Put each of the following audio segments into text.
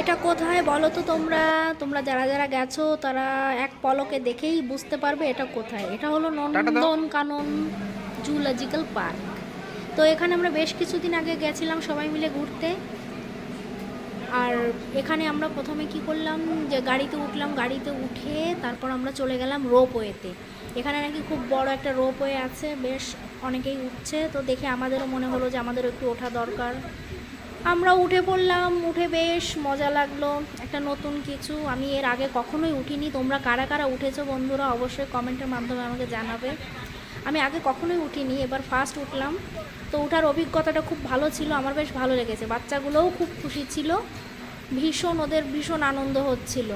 এটা কোথায় বলো তো তোমরা? তোমরা যারা যারা গেছো তারা এক পলকে দেখেই বুঝতে পারবে এটা কোথায়। এটা হলো নন্দন কানন জুলজিক্যাল পার্ক। তো এখানে আমরা বেশ কিছুদিন আগে গেছিলাম সবাই মিলে ঘুরতে। আর এখানে আমরা প্রথমে কি করলাম যে গাড়িতে উঠলাম গাড়িতে উঠে তারপর আমরা চলে গেলাম রোপওয়েতে। এখানে নাকি খুব বড় একটা রোপওয়ে আছে বেশ অনেকেই উঠছে। তো দেখে আমাদেরও মনে হলো যে আমাদেরও একটু ওঠা দরকার। আমরা উঠে পড়লাম, উঠে বেশ মজা লাগল। একটা নতুন কিছু। আমি এর আগে কখনোই উঠিনি। তোমরা কারা কারা উঠেছো বন্ধুরা অবশ্যই কমেন্টের মাধ্যমে আমাকে জানাবে। আমি আগে কখনোই উঠিনি, এবার ফার্স্ট উঠলাম। তো উঠার অভিজ্ঞতাটা খুব ভালো ছিল, আমার বেশ ভালো লেগেছে। বাচ্চাগুলোও খুব খুশি ছিল। ভীষণ, ওদের ভীষণ আনন্দ হচ্ছিল।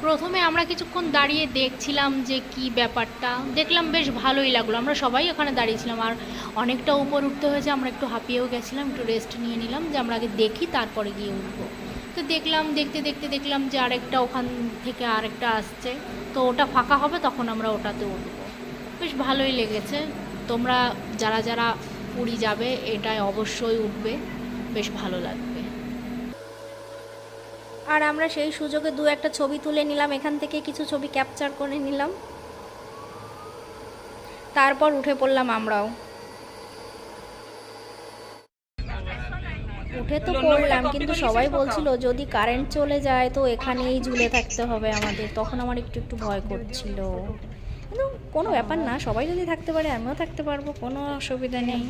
প্রথমে আমরা কিছুক্ষণ দাঁড়িয়ে দেখছিলাম যে কি ব্যাপারটা। দেখলাম বেশ ভালোই লাগল। আমরা সবাই ওখানে দাঁড়িয়েছিলাম আর অনেকটা উপর উঠতে হয়েছে। আমরা একটু হাঁপিয়েও গেছিলাম, একটু রেস্ট নিয়ে নিলাম যে আমরা আগে দেখি, তারপরে গিয়ে উঠবো। তো দেখলাম, দেখতে দেখতে, দেখলাম যে আরেকটা ওখান থেকে আরেকটা আসছে। তো ওটা ফাঁকা হবে, তখন আমরা ওটাতে উঠবো। বেশ ভালোই লেগেছে। তোমরা যারা যারা পুরী যাবে এটায় অবশ্যই উঠবে। বেশ ভালো লাগবে। আর আমরা সেই সুযোগে দু একটা ছবি তুলে নিলাম। এখান থেকে কিছু ছবি ক্যাপচার করে নিলাম। তারপর উঠে পড়লাম আমরাও। উঠে তো পড়লাম, কিন্তু সবাই বলছিল, যদি কারেন্ট চলে যায়, তো এখানেই ঝুলে থাকতে হবে আমাদের। তখন আমার একটু একটু ভয় করছিল। কিন্তু কোনো ব্যাপার না, সবাই যদি থাকতে পারে, আমিও থাকতে পারব, কোনো অসুবিধা নেই।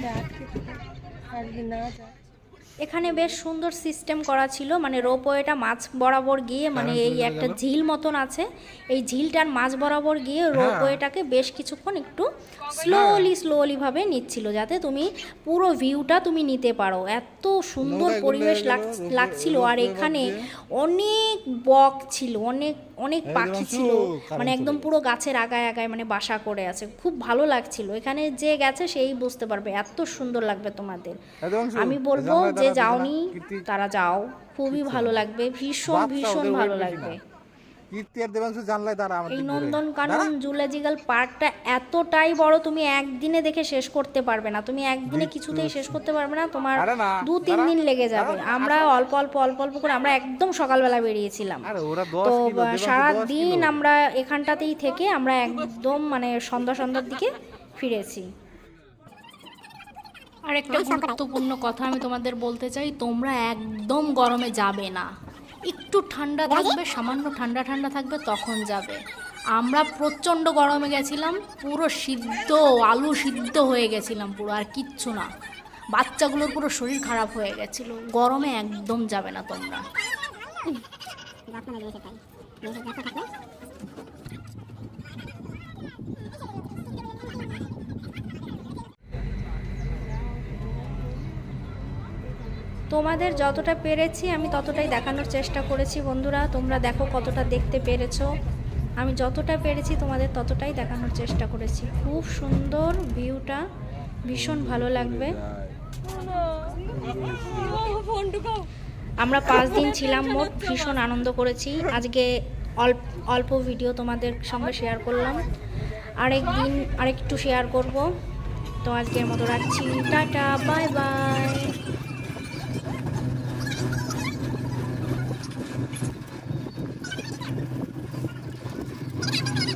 এখানে বেশ সুন্দর সিস্টেম করা ছিল মানে রোপওয়েটা মাছ বরাবর গিয়ে মানে এই একটা ঝিল মতন আছে। এই ঝিলটার মাছ বরাবর গিয়ে রোপওয়েটাকে বেশ কিছুক্ষণ একটু স্লোলি স্লোলি ভাবে নিচ্ছিল যাতে তুমি পুরো ভিউটা তুমি নিতে পারো। এত সুন্দর পরিবেশ লাগ- লাগছিল। আর এখানে অনেক বক ছিল অনেক অনেক পাখি ছিল। মানে একদম পুরো গাছের আগায় আগায় মানে বাসা করে আছে। খুব ভালো লাগছিল। এখানে যে গেছে সেই বুঝতে পারবে। এত সুন্দর লাগবে তোমাদের। আমি বলব যে যাওনি তারা যাও। খুবই ভালো লাগবে ভীষণ ভীষণ ভালো লাগবে। এই নন্দনকানন জুলজিক্যাল পার্কটা এতটাই বড় তুমি একদিনে দেখে শেষ করতে পারবে না। তুমি একদিনে কিছুতেই শেষ করতে পারবে না তোমার দু তিন দিন লেগে যাবে। আমরা অল্প অল্প অল্প অল্প করে আমরা একদম সকালবেলা বেরিয়েছিলাম। তো কিলো, দেবাংশু সারা দশ দিন কিলো। আমরা এখানটাতেই থেকে আমরা একদম মানে সন্ধ্যা সন্ধ্যার দিকে ফিরেছি। আর একটা গুরুত্বপূর্ণ কথা আমি তোমাদের বলতে চাই তোমরা একদম গরমে যাবে না। একটু ঠান্ডা থাকবে সামান্য ঠান্ডা ঠান্ডা থাকবে তখন যাবে। আমরা প্রচণ্ড গরমে গেছিলাম পুরো সিদ্ধ আলু সিদ্ধ হয়ে গেছিলাম পুরো আর কিচ্ছু না। বাচ্চাগুলোর পুরো শরীর খারাপ হয়ে গেছিল গরমে একদম যাবে না তোমরা। তোমাদের যতটা পেরেছি, আমি ততটাই দেখানোর চেষ্টা করেছি বন্ধুরা। তোমরা দেখো কতটা দেখতে পেরেছ। আমি যতটা পেরেছি, তোমাদের ততটাই দেখানোর চেষ্টা করেছি। খুব সুন্দর ভিউটা। ভীষণ ভালো লাগবে। আমরা পাঁচ দিন ছিলাম মোট। ভীষণ আনন্দ করেছি। আজকে অল্প অল্প ভিডিও তোমাদের সঙ্গে শেয়ার করলাম। আরেক দিন আরেকটু শেয়ার করব। তো আজকের মতো রাখছি। Tata, bye bye.